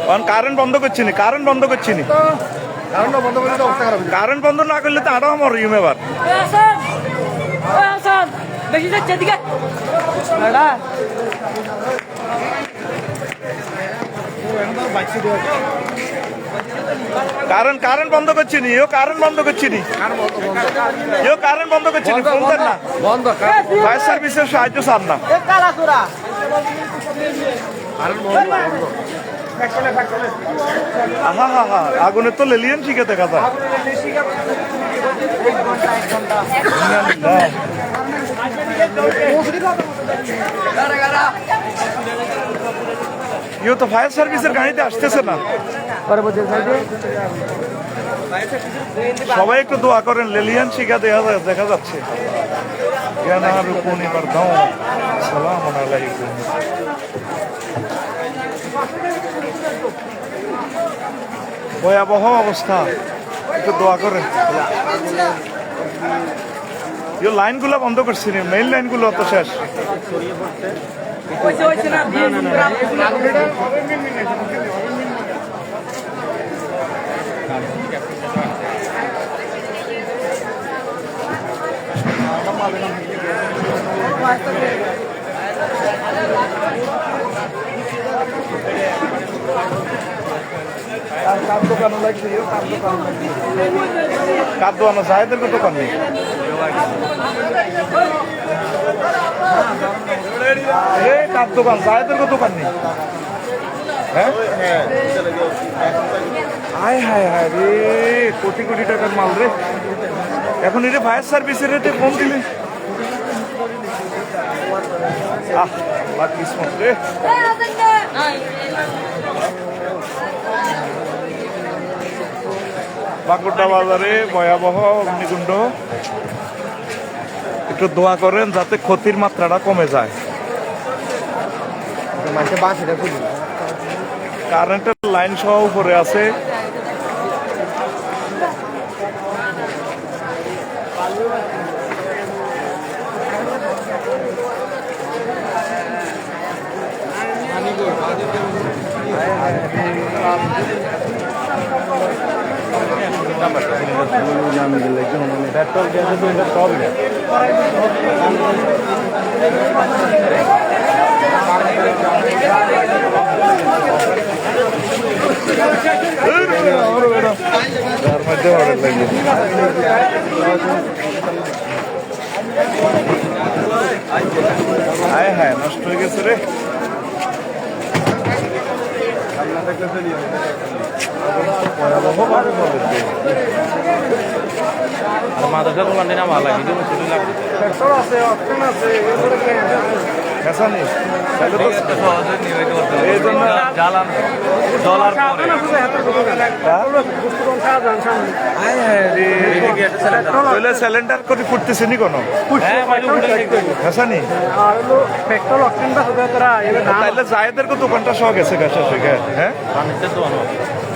কারণ কারেন্ট বন্ধ করছি নি কারেন্ট বন্ধ করছি নি। কারেন্ট বন্ধ না করলে তো আরও আমার ইউম এবার বেশি যাচ্ছে এদিকে। দাদা। কারেন্ট কারেন্ট বন্ধ করছি নি ও কারণ বন্ধ করছি নি ও কারেন্ট বন্ধ করছি নি ফোন দেন না। বন্ধ ফায়ার সার্ভিসের সাহায্য চান না। কালা তোরা। কারণ বন্ধ বন্ধ। আহা হা হা আগুনে তো লেলিয়ান শিখে দেখা যায় ইন্নালিল্লাহ। ইও তো ফায়ার সার্ভিসের গাড়িতে আসতেছে না। সবাই একটু দোয়া করেন, লেলিয়ান শিখা দেখা দেখা যাচ্ছে। সালাম আলাইকুম। ভয়াবহ অবস্থা। একটু দোয়া করেন। লাইনগুলো বন্ধ করছি মেইন লাইনগুলো অত শেষ। কার দোকানও লাগছে কার দোকান? কো দোকান? নেই কার দোকান কো দোকান নেই হ্যাঁ হায় হায় রে কোটি কোটি টাকার মাল রে এখন এটা ফায়ার সার্ভিসের রেটে ফোন দিলে আহ বা কিসমত রে বাঁকুড়া বাজারে ভয়াবহ অগ্নিকুণ্ড। একটু দোয়া করেন যাতে ক্ষতির মাত্রাটা কমে যায়। কারেন্টের লাইন সহ উপরে আছে। পেট্রোল গ্যাসের তো এটা প্রবলেম তার মধ্যে অর্ডার লাগবে হায় হায়, নষ্ট হয়ে গেছে রে। যে। মাদ্রাসা বললাম না ভালো লাগে কিন্তু সেটা লাগবে তাহলে তো এই জন্য জ্বালান। জ্বলার পরে। হায়? হায় রে তাহলে সিলিন্ডার করে ফুটতেছে নি কোনো হ্যাঁ মাঝে উঠে দেখতে পেশা নেই তাহলে জায়েদের কো দোকানটা সহ গেছে থেকে হ্যাঁ?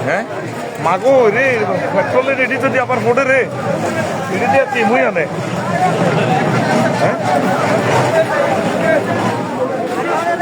হ্যাঁ? মাগো রে পেট্রোলের রেডি যদি আবার ফোটে রে রেডি দিয়ে চিমুই আনে। হ্যাঁ?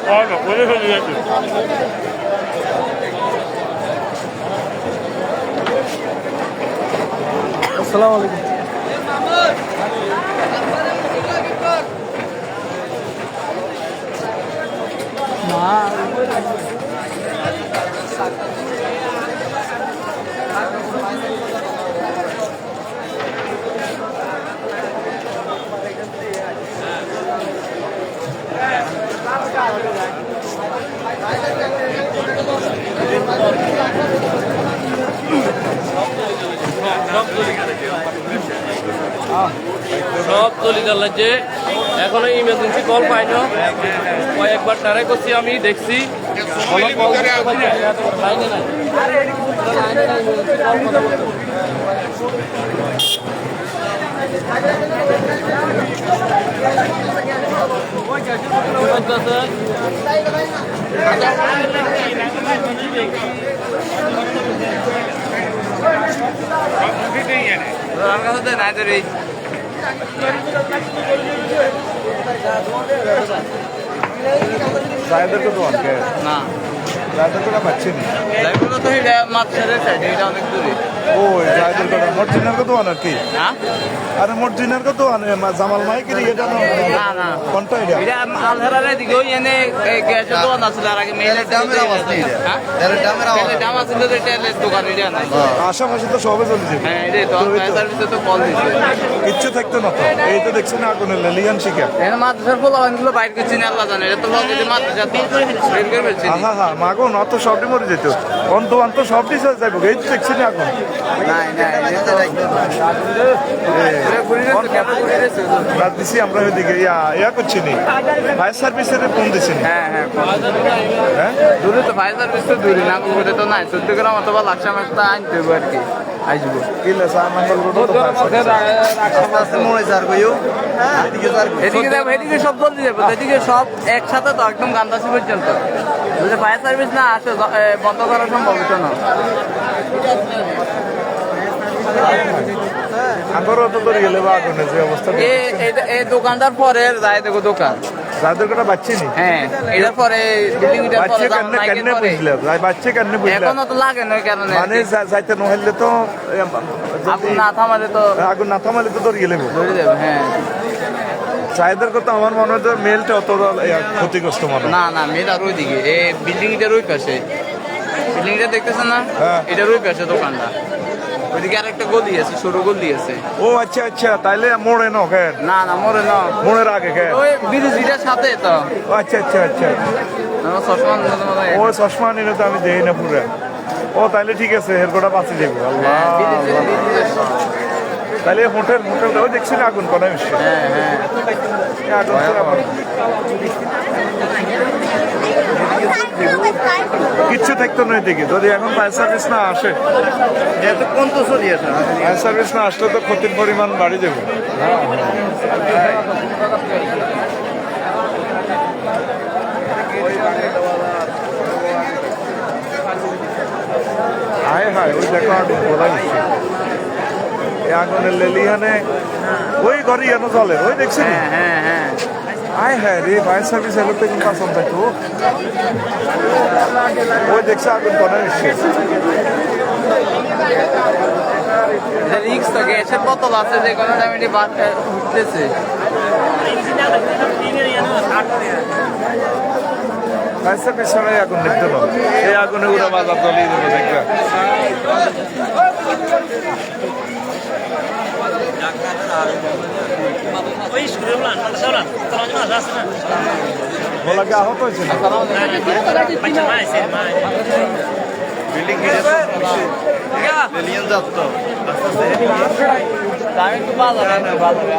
খাওয়ানো করে ফেলে গেছে আসসালামু আলাইকুম মা সব তলিকার লাগছে এখনও ইমার্জেন্সি কল পাই না কয়েকবার ট্রাই করছি আমি দেখছি। Thank you. কাছে তো অনেকে না। জায়দাকে তো পাচ্ছি না ড্রাইভার তো এটা ছেড়ে সাইড এটা অনেক দূরে। ও জায়দার কথা মর্জিনার কত কি? হ্যাঁ আরে মর্জিনার কত আনে জামাল মাইকের এটা না না না। কোনটা এটা? এটা আলহারার দিকে ওই এনে গ্যাসের দোকান আছে আর আগে মেলের দামের আওয়াজ নেই তেলের দামের আওয়াজ। দাম আছে তো তেলের দোকান এটা না আশেপাশে তো সবে চলে যাবে হ্যাঁ এটা তো সার্ভিসে তো। কল দিছে। কিচ্ছু থাকতো না তো। এই তো দেখছি না আগুনে লেলিয়ান শিখা। এখানে মাদ্রাসার ফলগুলো বাইর করছি না আল্লাহ জানে। এটা তো যদি মাদ্রাসা বের করে ফেলছি আহা হা মাগো না তো সবটি মরে যেত। অন্ত অন্ত সবটি শেষ যাইব। এই তো দেখছি না এখন নাই নাই এটা তো রাত দিছি আমরা ওইদিকে ইয়া ইয়া করছি নি ফায়ার সার্ভিসের ফোন দিছি হ্যাঁ হ্যাঁ হ্যাঁ? দূরে তো ফায়ার সার্ভিস তো দূরে না করে তো নাই। চোদ্দ গ্রাম অথবা লাকসাম একটা আনতে হবে আর কি। আসব। কি লেসা মঙ্গল রোড তো fire service। এদিকে সব জলদি যাব। এদিকে সব একসাথে তো একদম গান্দাসি পর্যন্ত। যদি ফায়ার সার্ভিস না আসে বন্ধ করা সম্ভব হতো না? আগরও তো তোর গেলে বা আগুনে যে অবস্থা এই দোকানটার পরে যায় দেখো দোকান। যাদের কথা বাচ্চি নি? হ্যাঁ এটার পরে বিল্ডিং এটার পরে কান্নে বাচ্চে কান্নে বুঝলে? এখনও তো লাগে না কারণে। মানে যাইতে নহলে তো আগুন না থামালে তো আগুন না থামালে তো গেলে ধরে যাবে হ্যাঁ। কথা আমার মনে হয় মেলটা অত ক্ষতিগ্রস্ত মনে না না মেয়ের আর ওইদিকে। এই বিল্ডিং এটার ওই পাশে। বিল্ডিংটা দেখতেছেন না? হ্যাঁ। এটার ওই পাশে দোকানটা। ওইদিকে আর একটা গলি আছে সরু গলি আছে। ও আচ্ছা আচ্ছা তাইলে মোড়ে ন কেন না না মরে না মোড়ের আগে কেন ওই ব্রিজটার সাথে তো। ও আচ্ছা আচ্ছা। আচ্ছা হয়- ও চশমা নিলে তো আমি দেই না পুরো। ও তাইলে ঠিক আছে এর গোটা বাঁচি যাব আল্লাহ হ্যাঁ, ব্রিজের- আল্লাহ। ব্রিজের সাথে। তাইলে হোটেল হোটেলটাও দেখছি না আগুন কোনো নিশ্চয় হ্যাঁ হ্যাঁ। আগুন কিচ্ছু থাকতো না এদিকে যদি এখন ফায়ার সার্ভিস না আসে। কোন তো ফায়ার সার্ভিস না আসলে তো ক্ষতির পরিমাণ বাড়ি যাবে হায় হায় ওই দেখো আগুন বলা এই আগুনের লেলিহানে ওই ঘরে যেন চলে ওই দেখছি হ্যাঁ হ্যাঁ হ্যাঁ। আয় হ্যাঁ রে ফায়ার সার্ভিস এলো তো কিন্তু আসন থাকতো ওই দেখছে আগুন এটা রিক্স তো গ্যাসের বোতল আছে যে কোনো টাইমে এটি উঠতেছে। ফায়ার সার্ভিস আগুন নিত্য না এই আগুনে উড়া বাজার দেবে দেখবে। ওই সুরে উলান মাদ্রাসা উলান তোমার জন্য আসে না বলাকে আহত হয়েছে না বাচ্চা মা আছে মা আমি একটু বাজারে বাজারে